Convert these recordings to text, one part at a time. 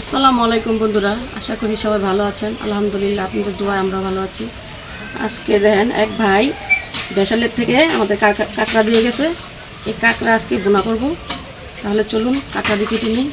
আসসালামু আলাইকুম বন্ধুরা, আশা করি সবাই ভালো আছেন। আলহামদুলিল্লাহ, আপনাদের দোয়ায় আমরা ভালো আছি। আজকে দেখেন এক ভাই বেসালের থেকে আমাদের কাঁকড়া দিয়ে গেছে। এই কাঁকড়া আজকে বোনা করব। তাহলে চলুন, কাঁকড়া দিয়ে কেটে নিই।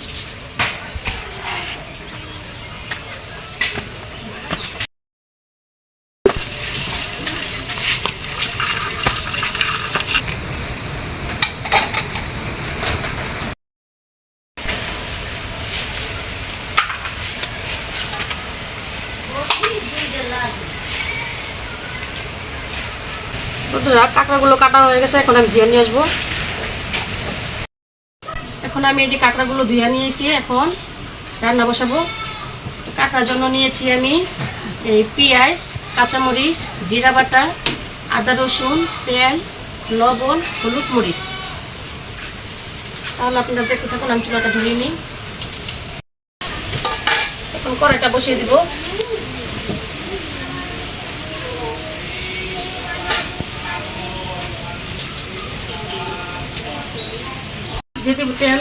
কাঁকড়াগুলো কাটা হয়ে গেছে, এখন আমি ধুয়ে নিয়ে আসব। এখন আমি এই যে কাঁকড়াগুলো ধুয়ে নিয়ে এসে এখন রান্না বসাবো। কাঁকড়ার জন্য নিয়েছি আমি এই পেঁয়াজ, কাঁচামরিচ, জিরা বাটা, আদা রসুন, তেল, লবণ, হলুদ মরিচ। তাহলে আপনারা দেখতে থাকুন, আমি চুলাটা ধরিয়ে নিই। এখন কড়াইটা বসিয়ে দিব। দিয়ে দেবো তেল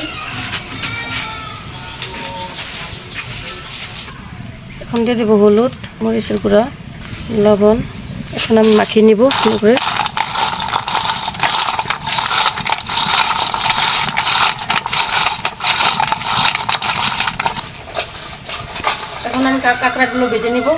এখন দিয়ে দেবো হলুদ মরিচের গুঁড়া লবণ। এখন আমি মাখিয়ে নিব ভালো করে। এখন আমি কাঁকড়াগুলো ভেজে নিব।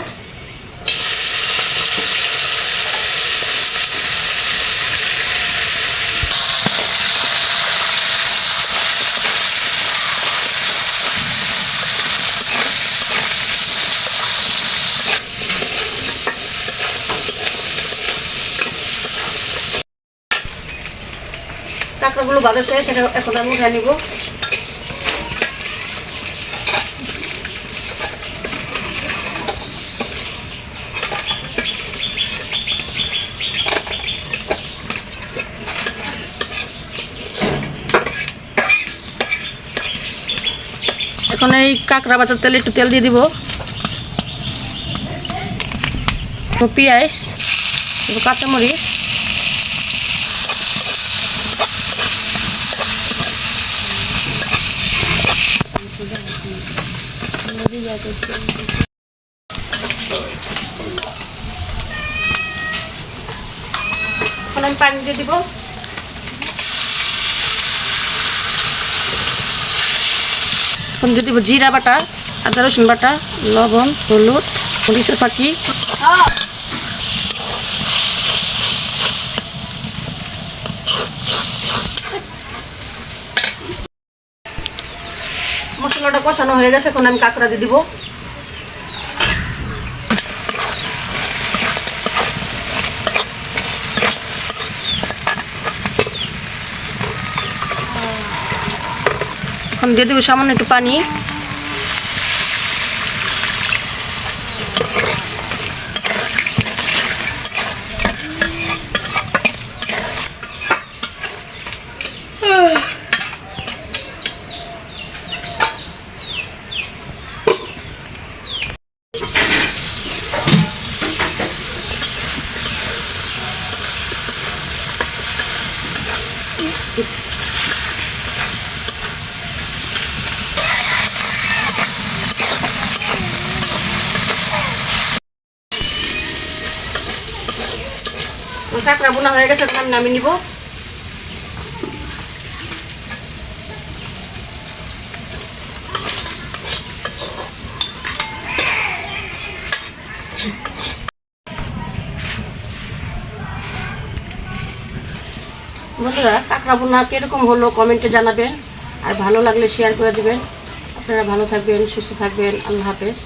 কাঁকড়াগুলো ভালো শেষ এখন আমি উঠে নিব। এখন এই কাঁকড়া বাটার তেলে একটু তেল দিয়ে দিব। পেঁয়াজ একটু কাঁচামরিচ এখন আমি পানি দিয়ে দিব। এখন দিয়ে দিব জিরা বাটা, আদা রসুন বাটা, লবণ, হলুদ, মরিচের পাখি। মশলাটা কষানো হয়ে গেছে, এখন আমি কাঁকড়া দিয়ে দিব। এখন দিয়ে দিব সামান্য একটু পানি। কাঁকড়া বোনা হয়ে গেছে আমি নিব। বন্ধুরা, কাঁকড়া বোনা কীরকম হলো কমেন্টে জানাবেন। আর ভালো লাগলে শেয়ার করে দেবেন। আপনারা ভালো থাকবেন, সুস্থ থাকবেন। আল্লাহ হাফেজ।